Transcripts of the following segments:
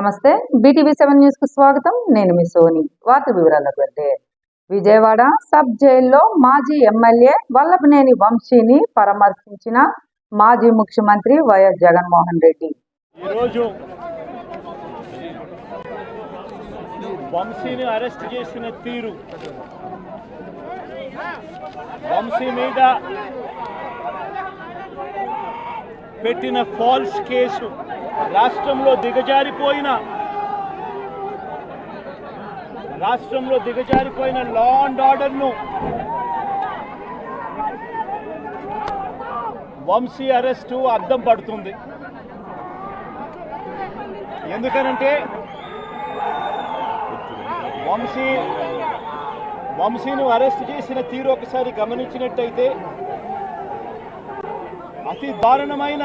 నమస్తే. BTV seven న్యూస్కు స్వాగతం. నేను మీ సోని. వార్త వివరాలకు వెళ్తే విజయవాడ సబ్ జైల్లో మాజీ ఎమ్మెల్యే వల్లభనేని వంశీని పరామర్శించిన మాజీ ముఖ్యమంత్రి వైఎస్ జగన్మోహన్ రెడ్డి. ఈరోజు వంశీని అరెస్ట్ చేసిన తీరు. వంశీ మీద పెట్టిన ఫాల్స్ కేసు. రాష్ట్రంలో దిగజారిపోయిన రాష్ట్రంలో దిగజారిపోయిన లా అండ్ ఆర్డర్ను వంశీ అరెస్టు అద్దం పడుతుంది. ఎందుకనంటే వంశీ వంశీను అరెస్ట్ చేసిన తీరు ఒకసారి గమనించినట్టయితే అతి దారుణమైన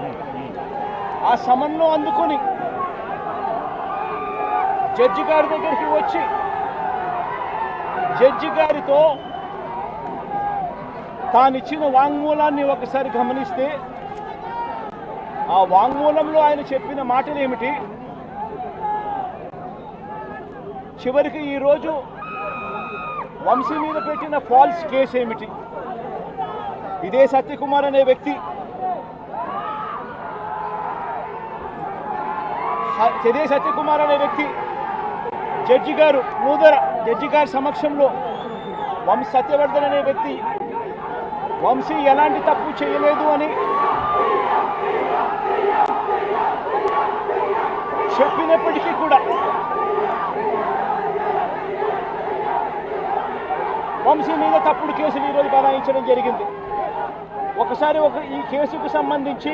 ఆ సమన్ను అందుకొని జడ్జి గారి దగ్గరికి వచ్చి జడ్జి గారితో తానిచ్చిన వాంగ్మూలాన్ని ఒకసారి గమనిస్తే ఆ వాంగ్మూలంలో ఆయన చెప్పిన మాటలు ఏమిటి చివరికి ఈరోజు వంశీ మీద పెట్టిన ఫాల్స్ కేసు ఏమిటి ఇదే సత్యకుమార్ అనే వ్యక్తి చదే సత్యకుమార్ అనే వ్యక్తి జడ్జి గారు నూదర జడ్జి గారి సమక్షంలో వంశ సత్యవర్ధన్ అనే వ్యక్తి వంశీ ఎలాంటి తప్పు చేయలేదు అని చెప్పినప్పటికీ కూడా వంశీ మీద తప్పుడు కేసులు ఈరోజు బనాయించడం జరిగింది. ఒకసారి ఒక ఈ కేసుకు సంబంధించి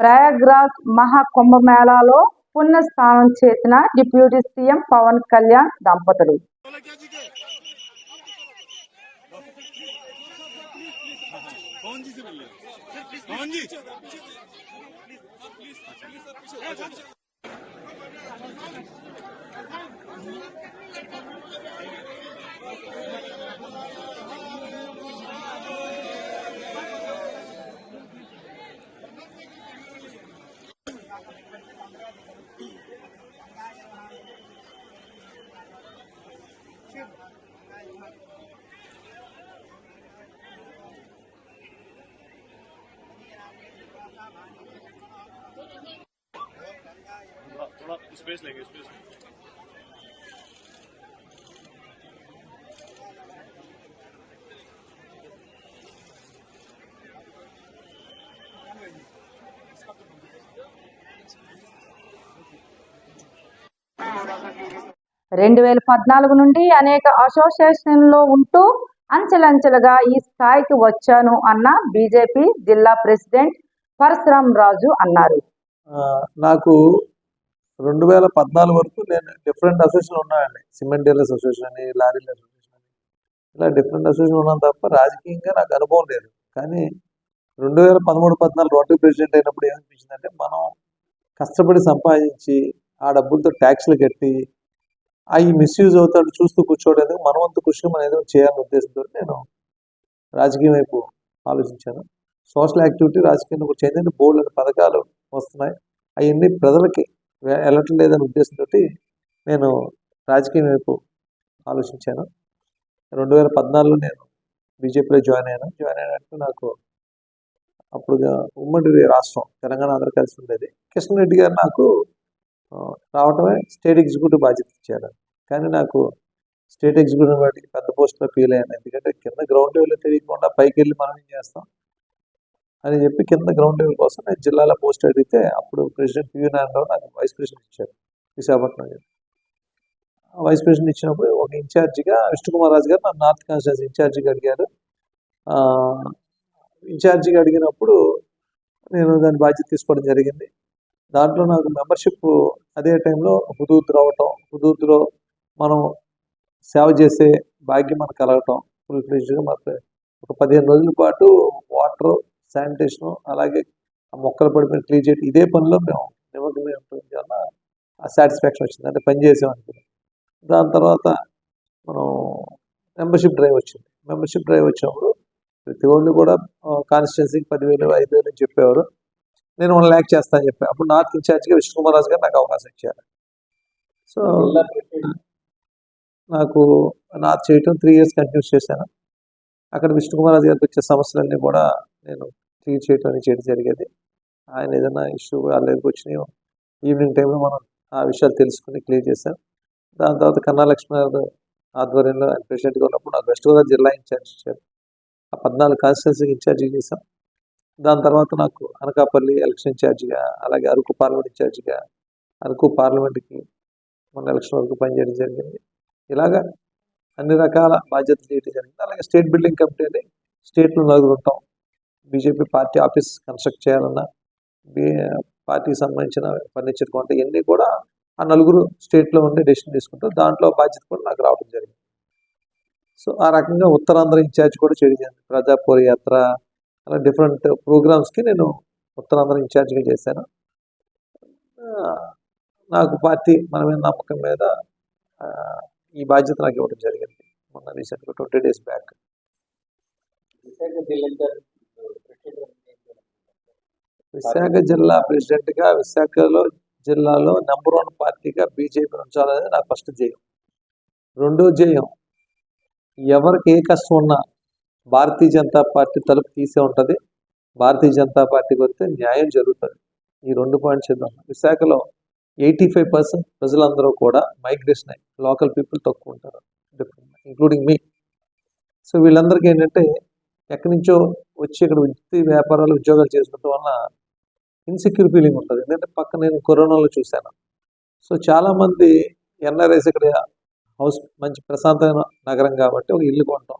ప్రయాగ్రాజ్ మహాకుంభమేళాలో పుణ్యస్నానం చేసిన డిప్యూటీ సీఎం పవన్ కళ్యాణ్ దంపతులు. రెండు వేల పద్నాలుగు నుండి అనేక అసోసియేషన్లో ఉంటూ అంచెలంచెలుగా ఈ స్థాయికి వచ్చాను అన్న బీజేపీ జిల్లా ప్రెసిడెంట్ పరశురామ్ రాజు అన్నారు. నాకు రెండు వేల పద్నాలుగు వరకు నేను డిఫరెంట్ అసోసియేషన్ ఉన్నానండి. సిమెంట్ డీలర్స్ అసోసియేషన్ అని లారీల అసోసియేషన్ అని. ఇలా డిఫరెంట్ అసోసియేషన్ ఉన్నాను తప్ప రాజకీయంగా నాకు అనుభవం లేదు. కానీ రెండు వేల పదమూడు పద్నాలుగు రోడ్డు ప్రెసిడెంట్ అయినప్పుడు ఏమనిపించిందంటే మనం కష్టపడి సంపాదించి ఆ డబ్బులతో ట్యాక్స్లు కట్టి అవి మిస్యూజ్ అవుతాడు చూస్తూ కూర్చోవడానికి మనవంతు కృషి మనం ఏదో చేయాలనే ఉద్దేశంతో నేను రాజకీయం వైపు ఆలోచించాను. సోషల్ యాక్టివిటీ రాజకీయంలో కూడా చేయండి. బోర్డు పథకాలు వస్తున్నాయి. అవన్నీ ప్రజలకి వెళ్ళటం లేదనే ఉద్దేశంతో నేను రాజకీయం వైపు ఆలోచించాను. రెండు వేల పద్నాలుగులో నేను బీజేపీలో జాయిన్ అయ్యాను. జాయిన్ అయినట్టు నాకు అప్పుడుగా ఉమ్మడి రాష్ట్రం తెలంగాణ ఆంధ్ర కలిసి ఉండేది. కిషన్ గారు నాకు రావటమే స్టేట్ ఎగ్జిక్యూటివ్ బాధ్యత ఇచ్చారు. కానీ నాకు స్టేట్ ఎగ్జిక్యూటివ్ వాటికి పెద్ద పోస్ట్లో ఫీల్ అయ్యాను. ఎందుకంటే కింద గ్రౌండ్ లెవెల్లో తెలియకుండా పైకి వెళ్ళి మనం ఏం చేస్తాం? అని చెప్పి కింద గ్రౌండ్ లెవెల్ కోసం నేను జిల్లాలో పోస్ట్ అడిగితే అప్పుడు ప్రెసిడెంట్ పివి నారాయణరావు నాకు వైస్ ప్రెసిడెంట్ ఇచ్చారు విశాఖపట్నం వైస్ ప్రెసిడెంట్ ఇచ్చినప్పుడు ఒక ఇన్ఛార్జిగా విష్ణుకుమార్ రాజు గారు నన్ను నార్త్ కాన్స్టిట్యూన్సీ ఇన్ఛార్జిగా అడిగారు. ఇన్ఛార్జిగా అడిగినప్పుడు నేను దాని బాధ్యత తీసుకోవడం జరిగింది. దాంట్లో నాకు మెంబర్షిప్ అదే టైంలో హుదూద్ రావటం హుదూద్లో మనం సేవ చేసే భాగ్యం మనకు కలగటం ఫుల్ ఫ్లెజ్గా మనకు ఒక పదిహేను రోజుల పాటు వాటర్ శానిటేషన్ అలాగే ఆ మొక్కలు పడిపోయిన క్లీన్ చేయడం ఇదే పనిలో మేము నిమగ్నమై ఉంటుంది వల్ల ఆ సాటిస్ఫాక్షన్ వచ్చింది. అంటే పని చేసాం అనుకున్నాం. దాని తర్వాత మనం మెంబర్షిప్ డ్రైవ్ వచ్చింది. మెంబర్షిప్ డ్రైవ్ వచ్చినప్పుడు ప్రతి ఒళ్ళు కూడా కాన్స్టిట్యున్సీకి పదివేలు ఐదు వేలు అని చెప్పేవారు. నేను వన్ ల్యాక్ చేస్తాను చెప్పి. అప్పుడు నార్త్ ఇన్ఛార్జ్గా విష్ణుకుమార్ రాజు గారు నాకు అవకాశం ఇచ్చారు. సో నాకు నార్త్ చేయటం త్రీ ఇయర్స్ కంటిన్యూస్ చేశాను. అక్కడ విష్ణుకుమార్ రాజు గారికి వచ్చే సమస్యలన్నీ కూడా నేను ట్రీట్ చేయటం చేయడం జరిగేది. ఆయన ఏదైనా ఇష్యూ వాళ్ళ వచ్చినాయో ఈవినింగ్ టైంలో మనం ఆ విషయాలు తెలుసుకుని క్లియర్ చేశాం. దాని తర్వాత కన్నా లక్ష్మణ్ ఆధ్వర్యంలో ఆయన ప్రెసిడెంట్గా ఉన్నప్పుడు నాకు వెస్ట్ గోదావరి జిల్లా ఇన్ఛార్జ్ ఇచ్చారు. ఆ పద్నాలుగు కాన్స్టిట్యున్సీకి ఇన్ఛార్జ్ చేశాం. దాని తర్వాత నాకు అనకాపల్లి ఎలక్షన్ ఇన్ఛార్జిగా అలాగే అరకు పార్లమెంట్ ఇన్ఛార్జిగా అరకు పార్లమెంట్కి మన ఎలక్షన్ వరకు పనిచేయడం జరిగింది. ఇలాగా అన్ని రకాల బాధ్యతలు చేయడం జరిగింది. అలాగే స్టేట్ బిల్డింగ్ కమిటీ అని స్టేట్లో నలుగురు ఉంటాం. బీజేపీ పార్టీ ఆఫీస్ కన్స్ట్రక్ట్ చేయాలన్నా పార్టీకి సంబంధించిన ఫర్నిచర్ కొంటే ఇవన్నీ కూడా ఆ నలుగురు స్టేట్లో ఉండి డెసిషన్ తీసుకుంటారు దాంట్లో బాధ్యత కూడా నాకు రావడం జరిగింది. సో ఆ రకంగా ఉత్తరాంధ్ర ఇన్ఛార్జ్ కూడా చేయడం జరిగింది యాత్ర అలా డిఫరెంట్ ప్రోగ్రామ్స్కి నేను ఉత్తరాంధ్ర ఇన్ఛార్జ్గా చేశాను. నాకు పార్టీ మన మీద నమ్మకం మీద ఈ బాధ్యత నాకు ఇవ్వడం జరిగింది మొన్న రీసెంట్గా ట్వంటీ డేస్ బ్యాక్. విశాఖ జిల్లా ప్రెసిడెంట్గా విశాఖలో జిల్లాలో నెంబర్ వన్ పార్టీగా బీజేపీ ఉంచాలనేది నా ఫస్ట్ జయం రెండో జయం ఎవరికి ఏ కష్టం ఉన్నా భారతీయ జనతా పార్టీ తలుపు తీసే ఉంటుంది. భారతీయ జనతా పార్టీకి వస్తే న్యాయం జరుగుతుంది. ఈ రెండు పాయింట్స్ చేద్దాం విశాఖలో ఎయిటీ ఫైవ్ పర్సెంట్ ప్రజలందరూ కూడా మైగ్రేషన్ అయ్యి లోకల్ పీపుల్ తక్కువ ఉంటారు. ఇంక్లూడింగ్ మీ సో వీళ్ళందరికీ ఏంటంటే ఎక్కడి నుంచో వచ్చి ఇక్కడ వృత్తి వ్యాపారాలు ఉద్యోగాలు చేసుకోవడం వల్ల ఇన్సెక్యూర్ ఫీలింగ్ ఉంటుంది. ఎందుకంటే పక్క నేను కరోనాలో చూశాను. సో చాలామంది ఎన్ఆర్ఐస్ ఇక్కడ హౌస్ మంచి ప్రశాంతమైన నగరం కాబట్టి ఒక ఇల్లు కొనటం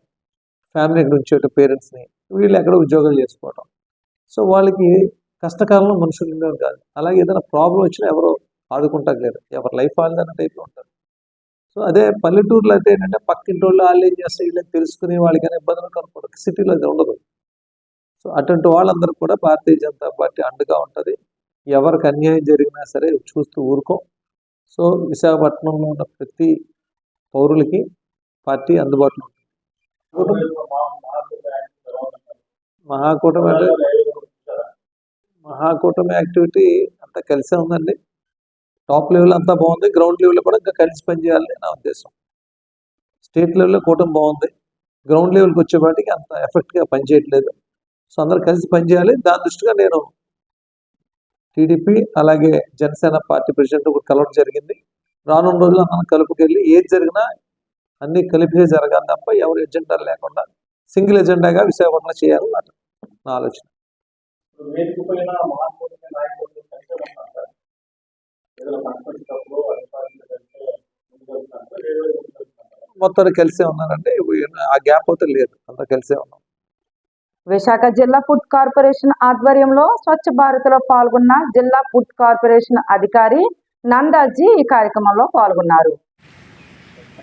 ఫ్యామిలీ ఇక్కడ ఉంచేట పేరెంట్స్ని వీళ్ళు ఎక్కడ ఉద్యోగాలు చేసుకోవటం. సో వాళ్ళకి కష్టకాలంలో మనుషులు ఉండేవారు కాదు. అలాగే ఏదైనా ప్రాబ్లం వచ్చినా ఎవరు ఆదుకుంటారు లేదు ఎవరి లైఫ్ వాళ్ళదన్న టైప్లో ఉంటారు. సో అదే పల్లెటూర్లో అయితే ఏంటంటే పక్కింటి వాళ్ళు వాళ్ళు ఏం చేస్తారు? వీళ్ళని తెలుసుకుని వాళ్ళకి ఇబ్బందులు కనుక్కోవడం సిటీలో అది ఉండదు. సో అటువంటి వాళ్ళందరూ కూడా భారతీయ జనతా పార్టీ అండగా ఉంటుంది. ఎవరికి అన్యాయం జరిగినా సరే చూస్తూ ఊరుకో. సో విశాఖపట్నంలో ఉన్న ప్రతి పౌరులకి పార్టీ అందుబాటులో ఉంటుంది. మహాకూటమి అంటే మహాకూటమి యాక్టివిటీ అంతా కలిసే ఉందండి. టాప్ లెవెల్ అంతా బాగుంది. గ్రౌండ్ లెవెల్ కూడా ఇంకా కలిసి పనిచేయాలని నా ఉద్దేశం. స్టేట్ లెవెల్లో కూటమి బాగుంది. గ్రౌండ్ లెవెల్కి వచ్చేపాటికి అంత ఎఫెక్ట్గా పనిచేయట్లేదు సో అందరు కలిసి పనిచేయాలి దాని దృష్టిగా నేను టీడీపీ అలాగే జనసేన పార్టీ ప్రెసిడెంట్ కూడా కలవడం జరిగింది. రానున్న రోజుల్లో అందరం కలుపుకెళ్ళి ఏది జరిగినా అన్ని కలిపే జరగాలి తప్ప ఎవరు ఎజెండా లేకుండా సింగిల్ ఎజెండాగా విశాఖపట్నం చేయాలని నా- నా ఆలోచన. వేదిక కలిసే మొత్తం కలిసే ఉన్నారంటే ఆ గ్యాప్ అయితే లేదు. అంతా కలిసే ఉన్నాం. విశాఖ జిల్లా ఫుడ్ కార్పొరేషన్ ఆధ్వర్యంలో స్వచ్ఛ భారత్లో పాల్గొన్న జిల్లా ఫుడ్ కార్పొరేషన్ అధికారి నందాజీ ఈ కార్యక్రమంలో పాల్గొన్నారు.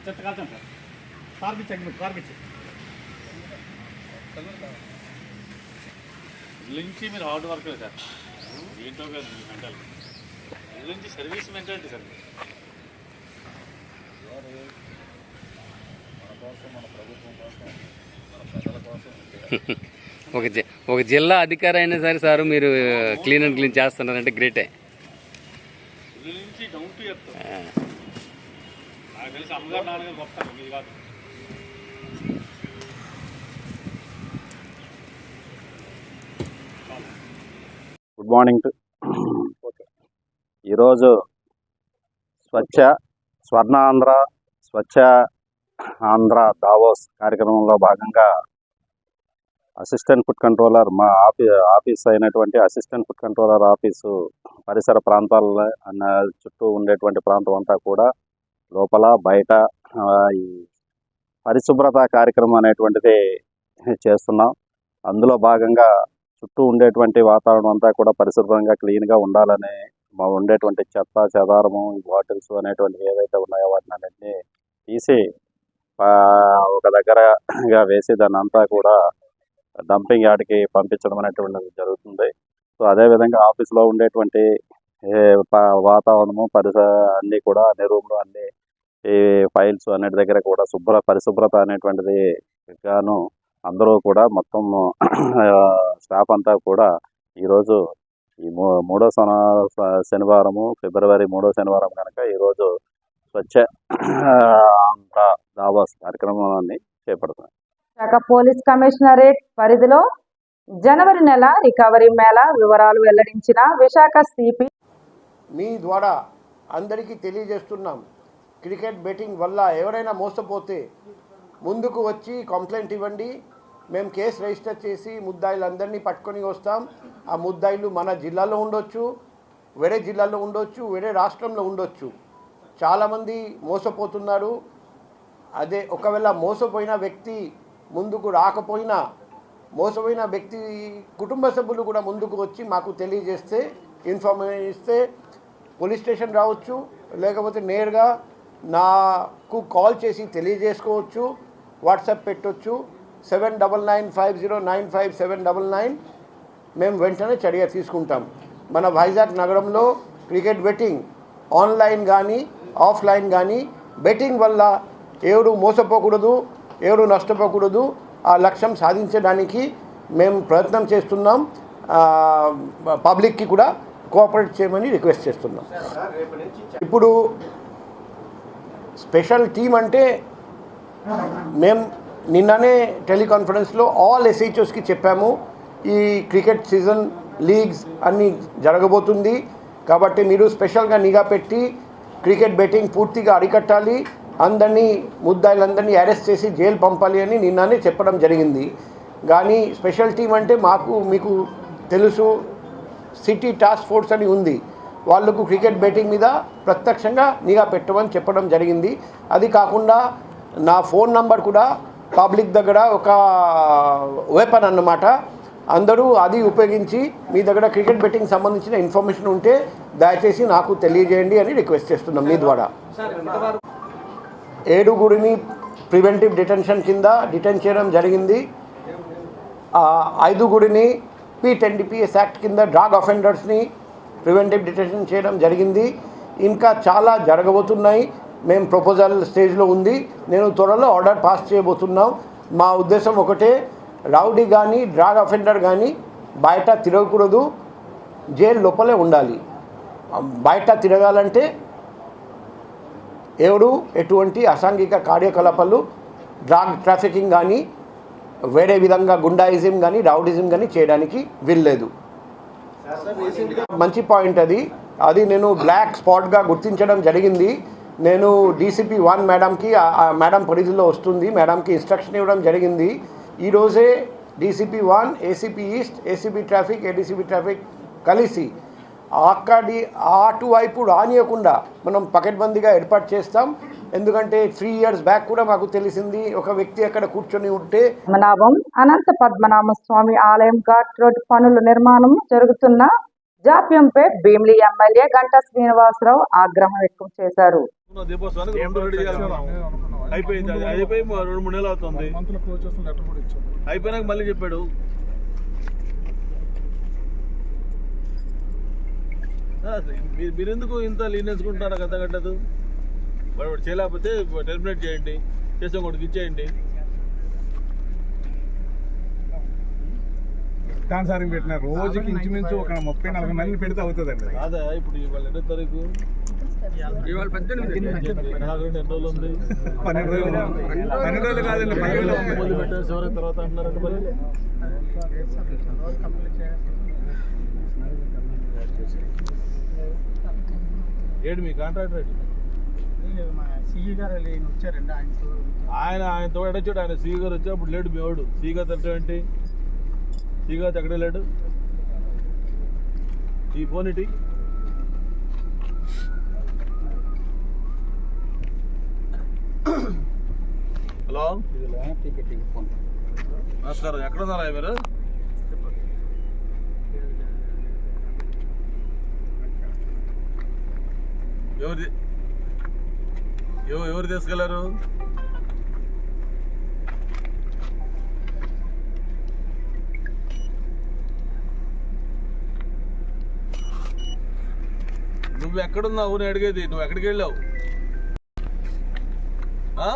చెత్త కాల్చాం సార్ కార్కి చెక్ కార్కి చెక్ నుంచి మీరు హార్డ్ వర్క్ సార్. ఏంటో కాదు మెంటల్. గురించి సర్వీస్ మెంటాలిటీ సార్. ఒక జి ఒక ఒక జిల్లా అధికారి అయినా సరే సార్ మీరు క్లీన్ అండ్ క్లీన్ చేస్తున్నారంటే గ్రేటే. గుడ్ మార్నింగ్ టు ఈరోజు స్వచ్ఛ స్వర్ణాంధ్ర స్వచ్ఛ ఆంధ్ర దావోస్ కార్యక్రమంలో భాగంగా అసిస్టెంట్ ఫుడ్ కంట్రోలర్ మా ఆఫీ ఆఫీస్ అయినటువంటి అసిస్టెంట్ ఫుడ్ కంట్రోలర్ ఆఫీసు పరిసర ప్రాంతాల్లో అన్న చుట్టూ ఉండేటువంటి ప్రాంతం అంతా కూడా లోపల బయట ఈ పరిశుభ్రత కార్యక్రమం అనేటువంటిది చేస్తున్నాం. అందులో భాగంగా చుట్టూ ఉండేటువంటి వాతావరణం అంతా కూడా పరిశుభ్రంగా క్లీన్గా ఉండాలని మా ఉండేటువంటి చెత్త చెదారము బాటిల్స్ అనేటువంటివి ఏవైతే ఉన్నాయో వాటిని అన్నింటినీ తీసి ఒక దగ్గరగా వేసి దాన్ని అంతా కూడా డంపింగ్ యార్డ్కి పంపించడం అనేటువంటిది జరుగుతుంది. సో అదేవిధంగా ఆఫీస్లో ఉండేటువంటి వాతావరణము పరిసర అన్నీ కూడా అన్ని రూమ్లు అన్ని ఈ ఫైల్స్ అన్నిటి దగ్గర కూడా శుభ్ర పరిశుభ్రత అనేటువంటిది గాను అందరూ కూడా మొత్తం స్టాఫ్ అంతా కూడా ఈరోజు ఈ మూ మూడో శన శనివారము ఫిబ్రవరి మూడో శనివారం కనుక ఈరోజు స్వచ్ఛ ఆంధ్ర దావాస్ కార్యక్రమాన్ని చేపడుతున్నాయి. శాఖ పోలీస్ కమిషనరేట్ పరిధిలో జనవరి నెల రికవరీ మేళా వివరాలు వెల్లడించిన విశాఖ సిపి మీ ద్వారా అందరికీ తెలియజేస్తున్నాం. క్రికెట్ బెట్టింగ్ వల్ల ఎవరైనా మోసపోతే ముందుకు వచ్చి కంప్లైంట్ ఇవ్వండి. మేము కేసు రిజిస్టర్ చేసి ముద్దాయిలందరినీ పట్టుకొని వస్తాం. ఆ ముద్దాయిలు మన జిల్లాలో ఉండొచ్చు వేరే జిల్లాలో ఉండొచ్చు వేరే రాష్ట్రంలో ఉండొచ్చు. చాలామంది మోసపోతున్నారు. అదే ఒకవేళ మోసపోయిన వ్యక్తి ముందుకు రాకపోయినా మోసపోయిన వ్యక్తి కుటుంబ సభ్యులు కూడా ముందుకు వచ్చి మాకు తెలియజేస్తే ఇన్ఫర్మేషన్ ఇస్తే పోలీస్ స్టేషన్ రావచ్చు లేకపోతే నేరుగా నాకు కాల్ చేసి తెలియజేసుకోవచ్చు వాట్సాప్ పెట్టొచ్చు seven double nine five zero nine five seven double nine మేము వెంటనే చర్య తీసుకుంటాం. మన వైజాగ్ నగరంలో క్రికెట్ బెట్టింగ్ ఆన్లైన్ కానీ ఆఫ్లైన్ కానీ బెట్టింగ్ వల్ల ఎవరు మోసపోకూడదు. ఎవరు నష్టపోకూడదు. ఆ లక్ష్యం సాధించడానికి మేము ప్రయత్నం చేస్తున్నాం. పబ్లిక్కి కూడా కోఆపరేట్ చేయమని రిక్వెస్ట్ చేస్తున్నాం. ఇప్పుడు స్పెషల్ టీం అంటే మేము నిన్ననే టెలికాన్ఫరెన్స్లో ఆల్ ఎస్హెచ్ఓస్కి చెప్పాము. ఈ క్రికెట్ సీజన్ లీగ్స్ అన్నీ జరగబోతుంది. కాబట్టి మీరు స్పెషల్గా నిఘా పెట్టి క్రికెట్ బెట్టింగ్ పూర్తిగా అరికట్టాలి. అందరినీ ముద్దాయిలందరినీ అరెస్ట్ చేసి జైలు పంపాలి అని నిన్ననే చెప్పడం జరిగింది. కానీ స్పెషల్ టీం అంటే మాకు మీకు తెలుసు సిటీ టాస్క్ ఫోర్స్ అని ఉంది. వాళ్ళకు క్రికెట్ బెట్టింగ్ మీద ప్రత్యక్షంగా నిఘా పెట్టమని చెప్పడం జరిగింది. అది కాకుండా నా ఫోన్ నంబర్ కూడా పబ్లిక్ దగ్గర ఒక వెపన్ అన్నమాట. అందరూ అది ఉపయోగించి మీ దగ్గర క్రికెట్ బెట్టింగ్ సంబంధించిన ఇన్ఫర్మేషన్ ఉంటే దయచేసి నాకు తెలియజేయండి అని రిక్వెస్ట్ చేస్తున్నాం మీ ద్వారా. ఏడుగురిని ప్రివెంటివ్ డిటెన్షన్ కింద డిటెన్ చేయడం జరిగింది. ఐదుగురిని పి టెన్ డిపిఎస్ యాక్ట్ కింద డ్రాగ్ అఫెండర్స్ని ప్రివెంటివ్ డిటెన్షన్ చేయడం జరిగింది. ఇంకా చాలా జరగబోతున్నాయి. మేము ప్రపోజల్ స్టేజ్లో ఉంది. నేను త్వరలో ఆర్డర్ పాస్ చేయబోతున్నాం. మా ఉద్దేశం ఒకటే రౌడీ కానీ డ్రాగ్ అఫెండర్ కానీ బయట తిరగకూడదు. జైలు లోపలే ఉండాలి. బయట తిరగాలంటే ఎవడు ఎటువంటి అసాంఘిక కార్యకలాపాలు డ్రాగ్ ట్రాఫికింగ్ కానీ వేరే విధంగా గుండాయిజం కానీ రౌడిజం కానీ చేయడానికి వీల్లేదు. మంచి పాయింట్ అది. అది నేను బ్లాక్ స్పాట్గా గుర్తించడం జరిగింది. నేను డీసీపీ వన్ మేడంకి మేడం పరిధిలో వస్తుంది. మేడంకి ఇన్స్ట్రక్షన్ ఇవ్వడం జరిగింది. ఈరోజే DCP one ACP east ACB traffic ADCP traffic కలిసి అక్కడి అటువైపు రానియకుండా మనం పకడ్బందీగా ఏర్పాటు చేస్తాం. ఎందుకంటే త్రీ ఇయర్స్ బ్యాక్ కూడా మాకు తెలిసింది ఒక వ్యక్తి అక్కడ కూర్చొని ఉంటే పద్మనాభం అనంత పద్మనాభ స్వామి ఆలయం ఘాట్ రోడ్ పనుల నిర్మాణం జరుగుతున్న జాప్యంపై భీమిలి ఎమ్మెల్యే గంటా శ్రీనివాసరావు ఆగ్రహం వ్యక్తం చేశారు. అయిపోయింది అది. అయిపోయి రెండు మూడు నెలలు అవుతుంది. అయిపోయినాక మళ్ళీ చెప్పాడు. మీరు మీరు ఎందుకు ఇంత లీనియన్స్ కుంటున్నారు అర్థం కట్టదు? వాడు వాడు చేయలేకపోతే టెర్మినేట్ చేయండి చేసే కొడుకు ఇచ్చేయండి. ఇష్టానుసారం పెట్టిన రోజుకి ఇంచుమించు ఒక ముప్పై నలభై మందిని పెడితే అవుతుందండి కాదా? ఇప్పుడు ఇవాళ ఎన్నో తారీఖు? ఇవాళ రోజులు ఉంది. పన్నెండు రోజులు పన్నెండు కాదండి తర్వాత అంటున్నారంటే మరి? ఏంటి మీ కాంట్రాక్ట్ రేట్ సిఈ గారు వచ్చారండి ఆయనతో ఆయన ఆయన తోడొచ్చాడు ఆయన సీ గారు వచ్చేప్పుడు లేడు మీ వాడు. సీ గారు తట్టు ఏంటి? సీ గారు ఎక్కడే లేడు ఈ ఫోన్ ఇటీ హలో? నమస్కారం. ఎక్కడ ఉన్నారా మీరు? ఎవరు ఎవరు తీసుకెళ్ళారు? నువ్వు ఎక్కడున్నావు? నేను అడిగేది. నువ్వు ఎక్కడికి వెళ్ళావు? ఆ?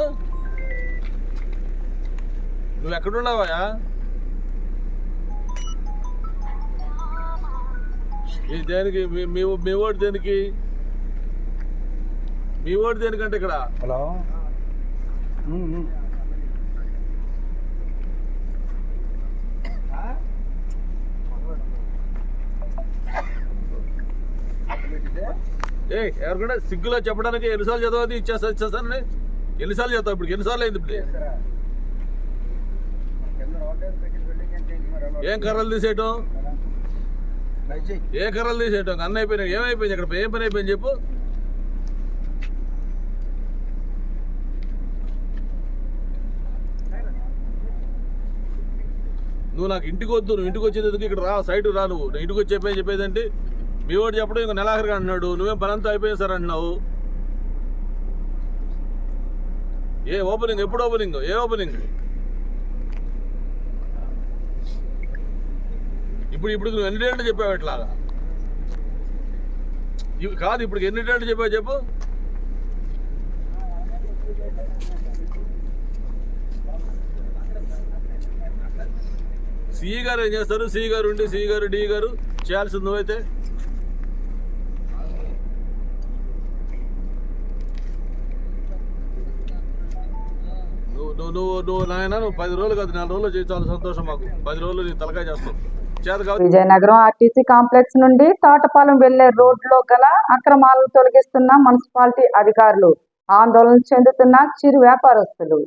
నువ్వు ఎక్కడున్నావా? దేనికి? మీ మీ ఓటు దేనికి? మీ ఓటు దేనికంటే ఇక్కడ? హలో? ఏ ఎవరికైనా సిగ్గులో చెప్పడానికి ఎన్నిసార్లు చదవది ఇచ్చేస్తా ఇచ్చేస్తానని ఎన్నిసార్లు చదువుతావు ఇప్పుడు? ఎన్నిసార్లు అయింది ఇప్పుడు? ఏం కర్రలు తీసేయటం? ఏ కర్రలు తీసేయటం? అన్న అయిపోయినాయి. ఏమైపోయింది ఇక్కడ ఏం పని అయిపోయింది చెప్పు? నువ్వు నాకు ఇంటికి వద్దు నువ్వు ఇంటికి వచ్చేందుకు ఇక్కడ రా సైడ్ రా నువ్వు. నేను ఇంటికి వచ్చి చెప్పేది చెప్పేదంటే? మీ వాడు చెప్పడం ఇంకా నెలాఖరిగా అంటున్నాడు నువ్వేం పనంతా అయిపోయింది సార్ అంటున్నావు? ఏ ఓపెనింగ్ ఎప్పుడు ఓపెనింగ్ ఏ ఓపెనింగ్ ఇప్పుడు ఇప్పుడు నువ్వు ఎన్ని డేట్లు చెప్పావు ఎట్లాగా కాదు ఇప్పుడు ఎన్ని డేట్లు చెప్పావు చెప్పు. సిఈ గారు ఏం చేస్తారు? సిఈ గారు ఉండి సిఈ గారు డి గారు చేయాల్సింది నువ్వైతే. నువ్వు నువ్వు నువ్వు నాయన నువ్వు పది రోజులు కాదు నెల రోజులు చేయి సంతోషం మాకు. పది రోజులు నీ తలకాయ చేస్తావు విజయనగరం ఆర్టీసీ కాంప్లెక్స్ నుండి తోటపాలెం వెళ్ళే రోడ్లో గల అక్రమాలను తొలగిస్తున్న మున్సిపాలిటీ అధికారులు ఆందోళన చెందుతున్న చిరు వ్యాపారస్తులు.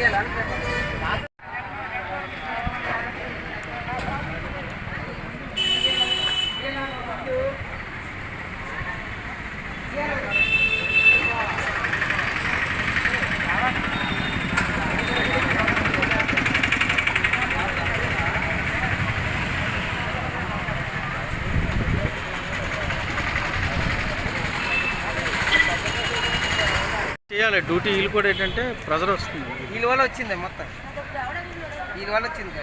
చేయాలి. డ్యూటీ వీళ్ళు కూడా ఏంటంటే ప్రెజర్ వస్తుంది వీళ్ళ వల్ల వచ్చింది మొత్తం. వీళ్ళ వల్ల వచ్చింది.